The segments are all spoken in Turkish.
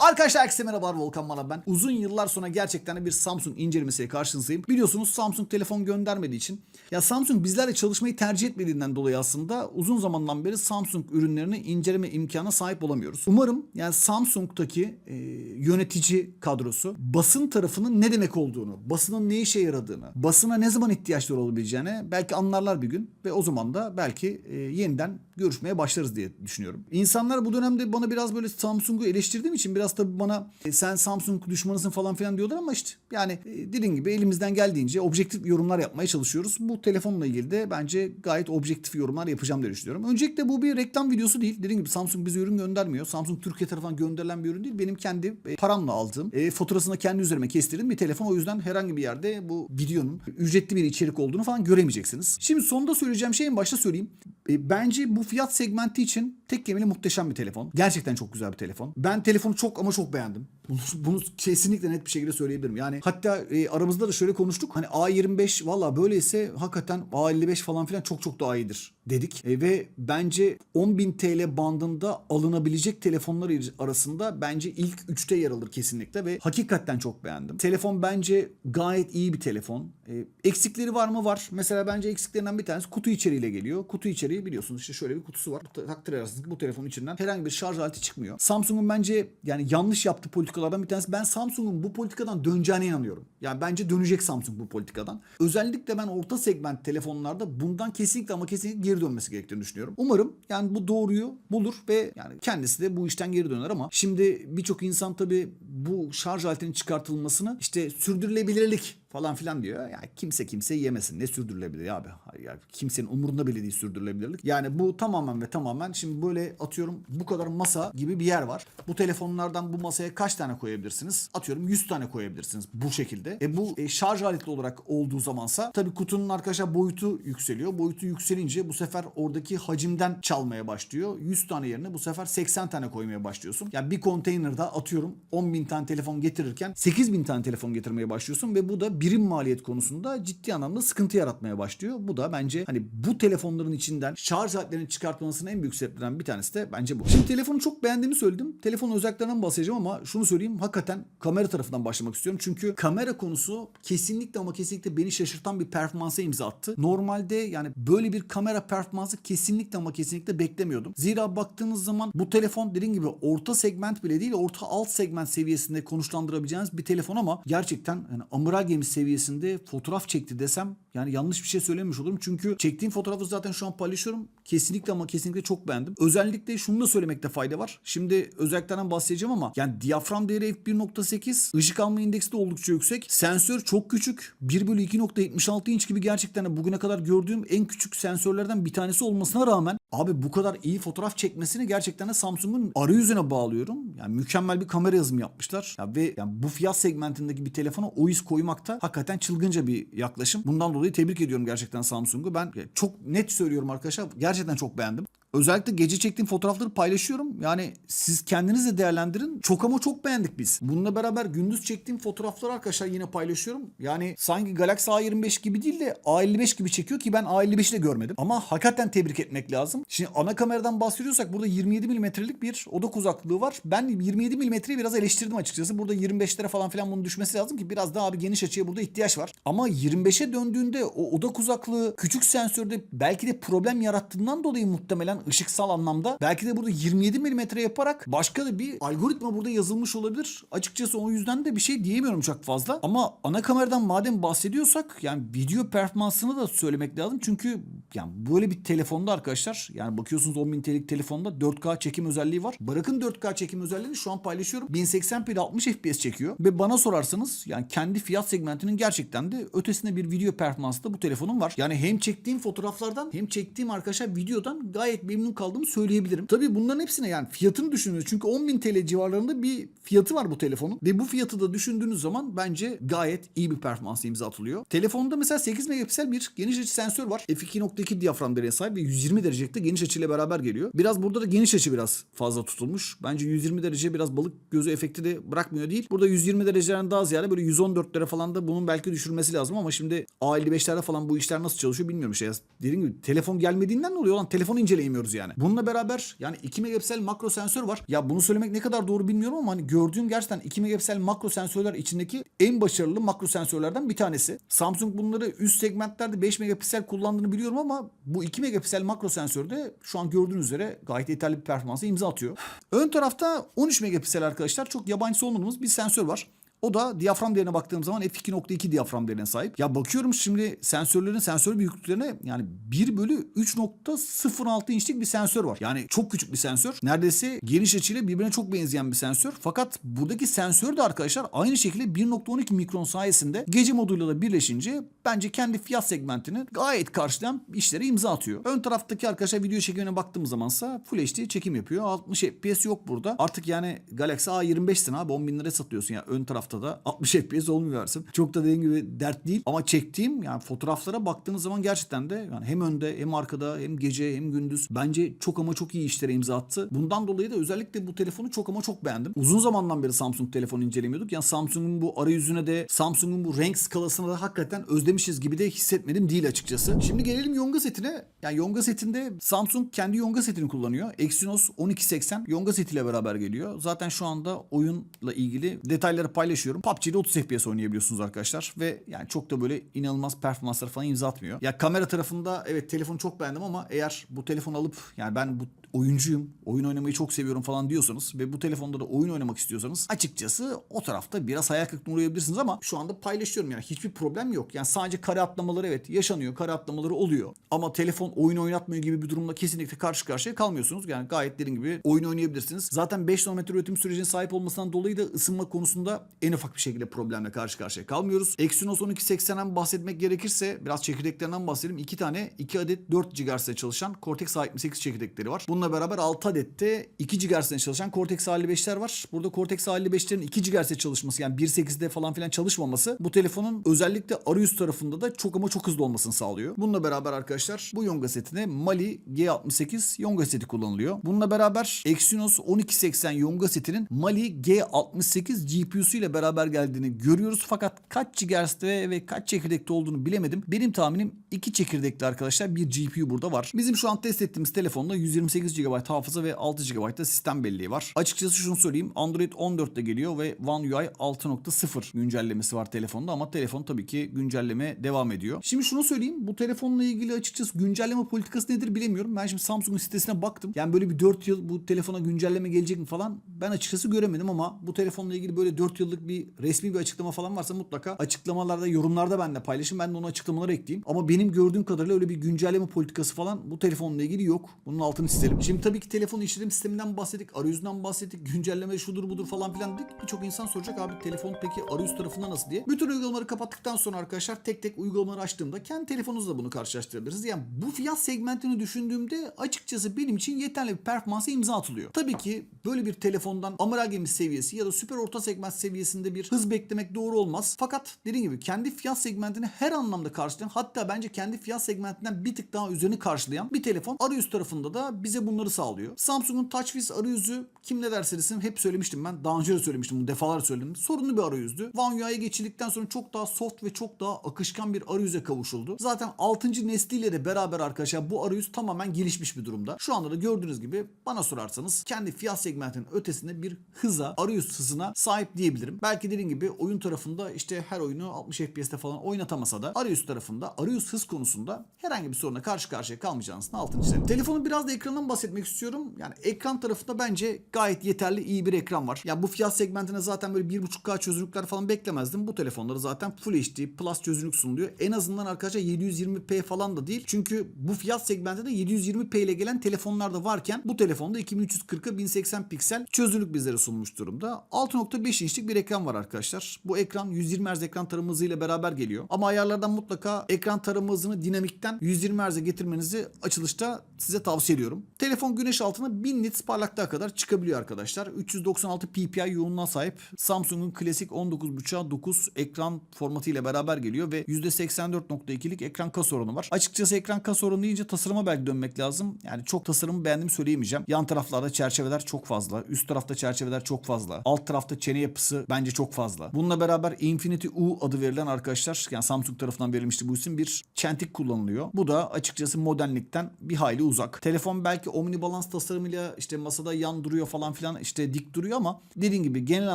Arkadaşlar herkese merhabalar Volkan Mala ben. Uzun yıllar sonra gerçekten de bir Samsung incelemesiyle karşınızdayım. Biliyorsunuz Samsung telefon göndermediği için. Ya Samsung bizlerle çalışmayı tercih etmediğinden dolayı aslında uzun zamandan beri Samsung ürünlerini inceleme imkanına sahip olamıyoruz. Umarım yani Samsung'daki e, yönetici kadrosu basın tarafının ne demek olduğunu, basının ne işe yaradığını, basına ne zaman ihtiyaçları olabileceğini belki anlarlar bir gün ve o zaman da belki e, yeniden görüşmeye başlarız diye düşünüyorum. İnsanlar bu dönemde bana biraz böyle Samsung'u eleştirdiğim için biraz tabii bana e, sen Samsung düşmanısın falan filan diyorlar ama işte yani e, dediğim gibi elimizden geldiğince objektif yorumlar yapmaya çalışıyoruz. Bu telefonla ilgili de bence gayet objektif yorumlar yapacağım diye düşünüyorum. Öncelikle bu bir reklam videosu değil. Dediğim gibi Samsung bize ürün göndermiyor. Samsung Türkiye tarafından gönderilen bir ürün değil. Benim kendi e, paramla aldığım, e, faturasını kendi üzerime kestirdiğim bir telefon. O yüzden herhangi bir yerde bu videonun ücretli bir içerik olduğunu falan göremeyeceksiniz. Şimdi sonunda söyleyeceğim şey en başta söyleyeyim. E, bence bu fiyat segmenti için tek kelimeyle muhteşem bir telefon. Gerçekten çok güzel bir telefon. Ben telefonu çok ama çok beğendim. Bunu, bunu kesinlikle net bir şekilde söyleyebilirim. Yani hatta e, aramızda da şöyle konuştuk. Hani A25 valla böyleyse hakikaten A55 falan filan çok çok daha iyidir dedik. E, ve bence 10.000 TL bandında alınabilecek telefonlar arasında bence ilk 3'te yer alır kesinlikle ve hakikaten çok beğendim. Telefon bence gayet iyi bir telefon. E, eksikleri var mı? Var. Mesela bence eksiklerinden bir tanesi kutu içeriğiyle geliyor. Kutu içeriği biliyorsunuz işte şöyle bir kutusu var. Takdir edersiniz bu telefonun içinden herhangi bir şarj aleti çıkmıyor. Samsung'un bence yani yanlış yaptığı politikalardan bir tanesi. Ben Samsung'un bu politikadan döneceğine inanıyorum. Yani bence dönecek Samsung bu politikadan. Özellikle ben orta segment telefonlarda bundan kesinlikle ama kesinlikle geri dönmesi gerektiğini düşünüyorum. Umarım yani bu doğruyu bulur ve yani kendisi de bu işten geri döner ama şimdi birçok insan tabii bu şarj aletinin çıkartılmasını işte sürdürülebilirlik falan filan diyor. Yani kimse kimse yemesin. Ne sürdürülebilir abi? Yani kimsenin umurunda bile değil sürdürülebilirlik. Yani bu tamamen ve tamamen şimdi böyle atıyorum bu kadar masa gibi bir yer var. Bu telefonlardan bu masaya kaç tane koyabilirsiniz? Atıyorum 100 tane koyabilirsiniz bu şekilde. E bu e, şarj aleti olarak olduğu zamansa tabii kutunun arkadaşlar boyutu yükseliyor. Boyutu yükselince bu sefer oradaki hacimden çalmaya başlıyor. 100 tane yerine bu sefer 80 tane koymaya başlıyorsun. Yani bir konteynerda atıyorum 10 bin tane telefon getirirken 8 bin tane telefon getirmeye başlıyorsun ve bu da birim maliyet konusunda ciddi anlamda sıkıntı yaratmaya başlıyor. Bu da bence hani bu telefonların içinden şarj aletlerinin çıkartılmasının en büyük sebeplerinden bir tanesi de bence bu. Şimdi telefonu çok beğendiğimi söyledim. Telefonun özelliklerinden bahsedeceğim ama şunu söyleyeyim. Hakikaten kamera tarafından başlamak istiyorum. Çünkü kamera konusu kesinlikle ama kesinlikle beni şaşırtan bir performansa imza attı. Normalde yani böyle bir kamera performansı kesinlikle ama kesinlikle beklemiyordum. Zira baktığınız zaman bu telefon dediğim gibi orta segment bile değil orta alt segment seviyesinde konuşlandırabileceğiniz bir telefon ama gerçekten yani amiral gemisi seviyesinde fotoğraf çekti desem yani yanlış bir şey söylemiş olurum. Çünkü çektiğim fotoğrafı zaten şu an paylaşıyorum. Kesinlikle ama kesinlikle çok beğendim. Özellikle şunu da söylemekte fayda var. Şimdi özelliklerden bahsedeceğim ama yani diyafram değeri f1.8, ışık alma indeksi de oldukça yüksek. Sensör çok küçük. 1 bölü 2.76 inç gibi gerçekten bugüne kadar gördüğüm en küçük sensörlerden bir tanesi olmasına rağmen abi bu kadar iyi fotoğraf çekmesini gerçekten de Samsung'un arayüzüne bağlıyorum. Yani mükemmel bir kamera yazımı yapmışlar. Ya ve yani bu fiyat segmentindeki bir telefona o iz koymakta hakikaten çılgınca bir yaklaşım. Bundan dolayı tebrik ediyorum gerçekten Samsung'u. Ben çok net söylüyorum arkadaşlar. Gerçekten çok beğendim. Özellikle gece çektiğim fotoğrafları paylaşıyorum. Yani siz kendiniz de değerlendirin. Çok ama çok beğendik biz. Bununla beraber gündüz çektiğim fotoğrafları arkadaşlar yine paylaşıyorum. Yani sanki Galaxy A25 gibi değil de A55 gibi çekiyor ki ben A55'i de görmedim. Ama hakikaten tebrik etmek lazım. Şimdi ana kameradan bahsediyorsak burada 27 milimetrelik bir odak uzaklığı var. Ben 27 milimetreyi biraz eleştirdim açıkçası. Burada 25'lere falan filan bunun düşmesi lazım ki biraz daha abi geniş açıya burada ihtiyaç var. Ama 25'e döndüğünde o odak uzaklığı küçük sensörde belki de problem yarattığından dolayı muhtemelen ışıksal anlamda belki de burada 27 milimetre yaparak başka da bir algoritma burada yazılmış olabilir. Açıkçası o yüzden de bir şey diyemiyorum çok fazla. Ama ana kameradan madem bahsediyorsak yani video performansını da söylemek lazım. Çünkü yani böyle bir telefonda arkadaşlar yani bakıyorsunuz 10.000 TL'lik telefonda 4K çekim özelliği var. Bırakın 4K çekim özelliğini şu an paylaşıyorum. 1080p 60 FPS çekiyor. Ve bana sorarsanız yani kendi fiyat segmentinin gerçekten de ötesinde bir video performansı da bu telefonun var. Yani hem çektiğim fotoğraflardan hem çektiğim arkadaşlar videodan gayet memnun kaldığımı söyleyebilirim. Tabii bunların hepsine yani fiyatını düşünüyoruz. Çünkü 10.000 TL civarlarında bir fiyatı var bu telefonun. Ve bu fiyatı da düşündüğünüz zaman bence gayet iyi bir performans imza atılıyor. Telefonda mesela 8 megapiksel bir geniş açı sensör var. f2.2 diyafram değerine sahip ve 120 derecelikte geniş açıyla beraber geliyor. Biraz burada da geniş açı biraz fazla tutulmuş. Bence 120 derece biraz balık gözü efekti de bırakmıyor değil. Burada 120 dereceden daha ziyade böyle 114'lere falan da bunun belki düşürmesi lazım ama şimdi A55'lerde falan bu işler nasıl çalışıyor bilmiyorum. Şey, dediğim gibi telefon gelmediğinden ne oluyor lan? Telefonu inceleyemiyorum göremiyoruz yani. Bununla beraber yani 2 megapiksel makro sensör var. Ya bunu söylemek ne kadar doğru bilmiyorum ama hani gördüğüm gerçekten 2 megapiksel makro sensörler içindeki en başarılı makro sensörlerden bir tanesi. Samsung bunları üst segmentlerde 5 megapiksel kullandığını biliyorum ama bu 2 megapiksel makro sensörde şu an gördüğünüz üzere gayet yeterli bir performansa imza atıyor. Ön tarafta 13 megapiksel arkadaşlar çok yabancısı olmadığımız bir sensör var. O da diyafram değerine baktığım zaman f2.2 diyafram değerine sahip. Ya bakıyorum şimdi sensörlerin sensör büyüklüklerine yani 1 bölü 3.06 inçlik bir sensör var. Yani çok küçük bir sensör. Neredeyse geniş açıyla birbirine çok benzeyen bir sensör. Fakat buradaki sensör de arkadaşlar aynı şekilde 1.12 mikron sayesinde gece moduyla da birleşince bence kendi fiyat segmentini gayet karşılayan işlere imza atıyor. Ön taraftaki arkadaşlar video çekimine baktığımız zamansa Full HD çekim yapıyor. 60 FPS yok burada. Artık yani Galaxy A25'sin abi 10 bin liraya satıyorsun ya ön tarafta da 60 FPS olmuyorsun. Çok da dediğim gibi dert değil. Ama çektiğim yani fotoğraflara baktığınız zaman gerçekten de yani hem önde hem arkada hem gece hem gündüz bence çok ama çok iyi işlere imza attı. Bundan dolayı da özellikle bu telefonu çok ama çok beğendim. Uzun zamandan beri Samsung telefonu incelemiyorduk. Yani Samsung'un bu arayüzüne de Samsung'un bu renk skalasına da hakikaten özlemişiz gibi de hissetmedim değil açıkçası. Şimdi gelelim Yonga setine. Yani Yonga setinde Samsung kendi Yonga setini kullanıyor. Exynos 1280 Yonga setiyle beraber geliyor. Zaten şu anda oyunla ilgili detayları paylaşıyorum. PUBG'de 30 FPS oynayabiliyorsunuz arkadaşlar ve yani çok da böyle inanılmaz performanslar falan imza atmıyor. Ya kamera tarafında evet telefonu çok beğendim ama eğer bu telefonu alıp yani ben bu oyuncuyum, oyun oynamayı çok seviyorum falan diyorsanız ve bu telefonda da oyun oynamak istiyorsanız açıkçası o tarafta biraz hayal kırıklığına uğrayabilirsiniz ama şu anda paylaşıyorum yani hiçbir problem yok. Yani sadece kare atlamaları evet yaşanıyor, kare atlamaları oluyor. Ama telefon oyun oynatmıyor gibi bir durumda kesinlikle karşı karşıya kalmıyorsunuz. Yani gayet dediğim gibi oyun oynayabilirsiniz. Zaten 5 nanometre üretim sürecine sahip olmasından dolayı da ısınma konusunda en ufak bir şekilde problemle karşı karşıya kalmıyoruz. Exynos 1280'den bahsetmek gerekirse biraz çekirdeklerinden bahsedelim. 2 tane 2 adet 4 GHz'de çalışan Cortex A78 çekirdekleri var. Bununla beraber 6 adet de 2 GHz'de çalışan Cortex A55'ler var. Burada Cortex A55'lerin 2 GHz'de çalışması yani 1.8'de falan filan çalışmaması bu telefonun özellikle arayüz tarafında da çok ama çok hızlı olmasını sağlıyor. Bununla beraber arkadaşlar bu Yonga setine Mali G68 Yonga seti kullanılıyor. Bununla beraber Exynos 1280 Yonga setinin Mali G68 GPU'su ile beraber geldiğini görüyoruz. Fakat kaç GHz'de ve kaç çekirdekte olduğunu bilemedim. Benim tahminim 2 çekirdekli arkadaşlar bir GPU burada var. Bizim şu an test ettiğimiz telefonda 128 GB hafıza ve 6 GB da sistem belleği var. Açıkçası şunu söyleyeyim. Android 14'te geliyor ve One UI 6.0 güncellemesi var telefonda ama telefon tabii ki güncelleme devam ediyor. Şimdi şunu söyleyeyim. Bu telefonla ilgili açıkçası güncelleme politikası nedir bilemiyorum. Ben şimdi Samsung'un sitesine baktım. Yani böyle bir 4 yıl bu telefona güncelleme gelecek mi falan ben açıkçası göremedim ama bu telefonla ilgili böyle 4 yıllık bir resmi bir açıklama falan varsa mutlaka açıklamalarda yorumlarda ben de paylaşın. Ben de onu açıklamaları ekleyeyim. Ama benim gördüğüm kadarıyla öyle bir güncelleme politikası falan bu telefonla ilgili yok. Bunun altını çizelim. Şimdi tabii ki telefon işletim sisteminden bahsettik. Arayüzünden bahsettik. Güncelleme şudur budur falan filan dedik. Birçok insan soracak abi telefon peki arayüz tarafında nasıl diye. Bütün uygulamaları kapattıktan sonra arkadaşlar tek tek uygulamaları açtığımda kendi telefonunuzla bunu karşılaştırabilirsiniz. Yani bu fiyat segmentini düşündüğümde açıkçası benim için yeterli bir performansa imza atılıyor. Tabii ki böyle bir telefondan amiral gemisi seviyesi ya da süper orta segment seviyesinde bir hız beklemek doğru olmaz. Fakat dediğim gibi kendi fiyat segmentini her anlamda karşılayan hatta bence kendi fiyat segmentinden bir tık daha üzerini karşılayan bir telefon arayüz tarafında da bize bunları sağlıyor. Samsung'un TouchWiz arayüzü kim ne derse desin hep söylemiştim ben. Daha önce de söylemiştim bunu defalarca söyledim. Sorunlu bir arayüzdü. One UI'ye geçildikten sonra çok daha soft ve çok daha akışkan bir arayüze kavuşuldu. Zaten 6. nesliyle de beraber arkadaşlar bu arayüz tamamen gelişmiş bir durumda. Şu anda da gördüğünüz gibi bana sorarsanız kendi fiyat segmentinin ötesinde bir hıza, arayüz hızına sahip diyebilirim. Belki dediğim gibi oyun tarafında işte her oyunu 60 FPS'te falan oynatamasa da arayüz tarafında arayüz hız konusunda herhangi bir soruna karşı karşıya kalmayacağınızın altını çizelim. Telefonun biraz da ekranından bahsetmek istiyorum. Yani ekran tarafında bence gayet yeterli iyi bir ekran var. Ya bu fiyat segmentine zaten böyle 1.5K çözünürlükler falan beklemezdim. Bu telefonları zaten Full HD Plus çözünürlük sunuluyor. En azından arkadaşlar 720p falan da değil. Çünkü bu fiyat segmentinde 720p ile gelen telefonlar da varken bu telefonda 2340'a 1080 piksel çözünürlük bizlere sunmuş durumda. 6.5 inçlik bir ekran var arkadaşlar. Bu ekran 120 Hz ekran tarama hızıyla beraber geliyor. Ama ayarlardan mutlaka ekran tarama hızını dinamikten 120 Hz'e getirmenizi açılışta size tavsiye ediyorum. Telefon güneş altına 1000 nits parlaklığa kadar çıkabiliyor arkadaşlar. 396 ppi yoğunluğa sahip Samsung'un klasik 19.5'a 9 ekran formatı ile beraber geliyor ve %84.2'lik ekran kas oranı var. Açıkçası ekran kas oranı deyince tasarıma belki dönmek lazım. Yani çok tasarımı beğendiğimi söyleyemeyeceğim. Yan taraflarda çerçeveler çok fazla. Üst tarafta çerçeveler çok fazla. Alt tarafta çene yapısı bence çok fazla. Bununla beraber Infinity U adı verilen arkadaşlar yani Samsung tarafından verilmişti bu isim bir çentik kullanılıyor. Bu da açıkçası modernlikten bir hayli uzak. Telefon belki Omni Balance tasarımıyla işte masada yan duruyor falan filan işte dik duruyor ama dediğim gibi genel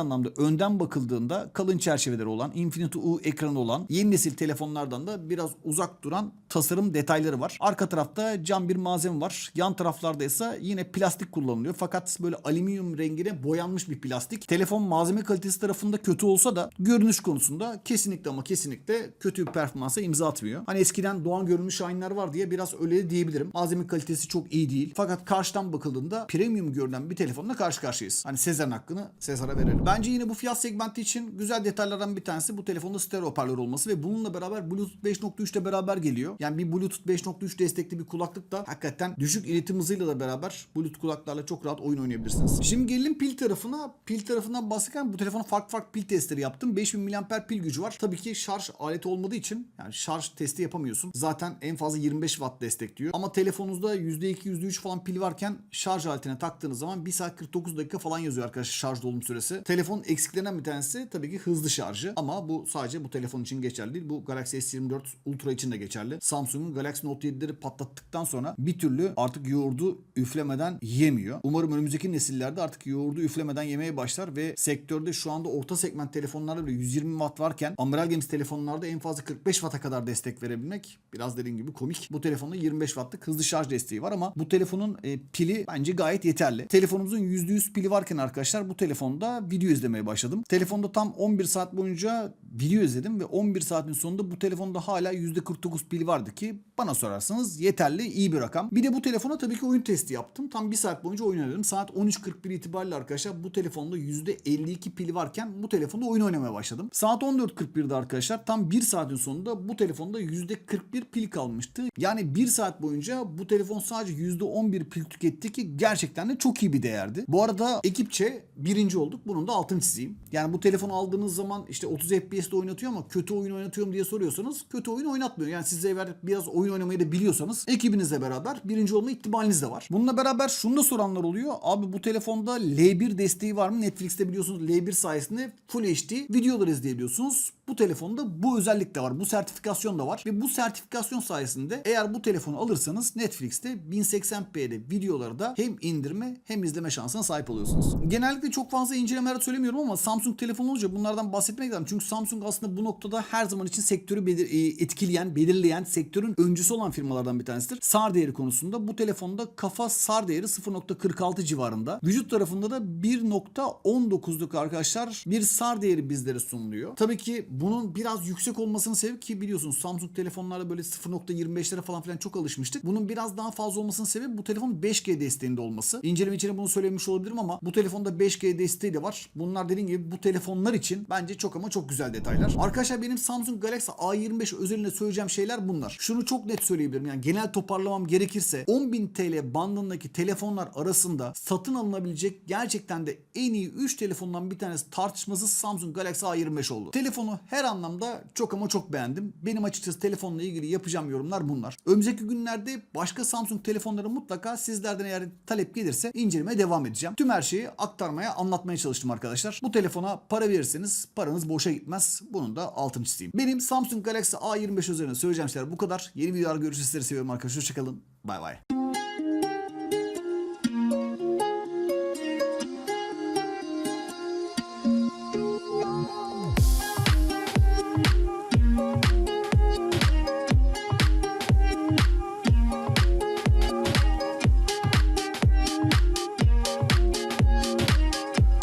anlamda önden bakıldığında kalın çerçeveleri olan Infinity U ekranı olan yeni nesil telefonlardan da biraz uzak duran tasarım detayları var. Arka tarafta cam bir malzeme var. Yan taraflarda ise yine plastik kullanılıyor. Fakat böyle alüminyum rengine boyanmış bir plastik. Telefon malzeme kalitesi tarafında kötü olsa da görünüş konusunda kesinlikle ama kesinlikle kötü bir performansa imza atmıyor. Hani eskiden Doğan görünmüş Shine'lar var diye biraz öyle diyebilirim. Malzeme kalitesi çok iyi değil. Fakat karşıdan bakıldığında premium görünen bir telefonla karşı karşıyayız. Hani Sezar'ın hakkını Sezar'a verelim. Bence yine bu fiyat segmenti için güzel detaylardan bir tanesi bu telefonda stereo hoparlör olması ve bununla beraber Bluetooth 5.3 ile beraber geliyor. Yani bir Bluetooth 5.3 destekli bir kulaklık da hakikaten düşük iletim hızıyla da beraber Bluetooth kulaklarla çok rahat oyun oynayabilirsiniz. Şimdi gelelim pil tarafına. Pil tarafından bahsederken bu telefona farklı farklı pil testleri yaptım. 5000 mAh pil gücü var. Tabii ki şarj aleti olmadığı için yani şarj testi yapamıyorsun. Zaten en fazla 25 watt destekliyor. Ama telefonunuzda %2 %3 falan pil varken şarj aletine taktığınız zaman 1 saat 49 dakika falan yazıyor arkadaşlar şarj dolum süresi. Telefonun eksiklerinden bir tanesi tabii ki hızlı şarjı. Ama bu sadece bu telefon için geçerli değil. Bu Galaxy S24 Ultra için de geçerli. Samsung'un Galaxy Note 7'leri patlattıktan sonra bir türlü artık yoğurdu üflemeden yemiyor. Umarım önümüzdeki nesillerde artık yoğurdu üflemeden yemeye başlar ve sektörde şu anda orta segment telefonlarda bile 120 watt varken Amiral Games telefonlarda en fazla 45 watt'a kadar destek verebilmek biraz dediğim gibi komik. Bu telefonda 25 wattlık hızlı şarj desteği var ama bu telefonun e, pili bence gayet yeterli. Telefonumuzun %100 pili varken arkadaşlar bu telefonda video izlemeye başladım. Telefonda tam 11 saat boyunca video izledim ve 11 saatin sonunda bu telefonda hala %49 pil vardı ki bana sorarsanız yeterli iyi bir rakam. Bir de bu telefona tabii ki oyun testi yaptım. Tam 1 saat boyunca oyun oynadım. Saat 13.41 itibariyle arkadaşlar bu telefonda %52 pili varken bu telefonda oyun oynamaya başladım. Saat 14.41'de arkadaşlar tam 1 saatin sonunda bu telefonda %41 pil kalmıştı. Yani 1 saat boyunca bu telefon sadece %11 pil tüketti ki gerçekten de çok iyi bir değerdi. Bu arada ekipçe birinci olduk. Bunun da altını çizeyim. Yani bu telefonu aldığınız zaman işte 30 FPS'te oynatıyor ama kötü oyun oynatıyor mu diye soruyorsanız kötü oyun oynatmıyor. Yani siz eğer biraz oyun oynamayı da biliyorsanız ekibinizle beraber birinci olma ihtimaliniz de var. Bununla beraber şunu da soranlar oluyor. Abi bu telefonda L1 desteği var mı? Netflix'te biliyorsunuz L1 sayesinde Full HD videolar izleyebiliyorsunuz. Bu telefonda bu özellik de var. Bu sertifikasyon da var. Ve bu sertifikasyon sayesinde eğer bu telefonu alırsanız Netflix'te 1080p'de videoları da hem indirme hem izleme şansına sahip oluyorsunuz. Genellikle çok fazla incelemeler söylemiyorum ama Samsung telefonu olunca bunlardan bahsetmek lazım. Çünkü Samsung aslında bu noktada her zaman için sektörü belir- e, etkileyen, belirleyen, sektörün öncüsü olan firmalardan bir tanesidir. SAR değeri konusunda bu telefonda kafa SAR değeri 0.46 civarında. Vücut tarafında da 1.19'luk arkadaşlar bir SAR değeri bizlere sunuluyor. Tabii ki bunun biraz yüksek olmasının sebebi ki biliyorsunuz Samsung telefonlarda böyle 0.25'lere falan filan çok alışmıştık. Bunun biraz daha fazla olmasının sebebi bu telefonun 5G desteğinde olması. İnceleme içine bunu söylemiş olabilirim ama bu telefonda 5G desteği de var. Bunlar dediğim gibi bu telefonlar için bence çok ama çok güzel detaylar. Arkadaşlar benim Samsung Galaxy A25 özelinde söyleyeceğim şeyler bunlar. Şunu çok net söyleyebilirim yani genel toparlamam gerekirse 10.000 TL bandındaki telefonlar arasında satın alınabilecek gerçekten de en iyi 3 telefondan bir tanesi tartışmasız Samsung Galaxy A25 oldu. Telefonu her anlamda çok ama çok beğendim. Benim açıkçası telefonla ilgili yapacağım yorumlar bunlar. Önümüzdeki günlerde başka Samsung telefonları mutlaka sizlerden eğer talep gelirse incelemeye devam edeceğim. Tüm her şeyi aktarmaya, anlatmaya çalıştım arkadaşlar. Bu telefona para verirseniz paranız boşa gitmez. Bunun da altını çizeyim. Benim Samsung Galaxy A25 üzerine söyleyeceğim şeyler bu kadar. Yeni videolar görüşürüz. Sizleri seviyorum arkadaşlar. Hoşçakalın. Bay bay.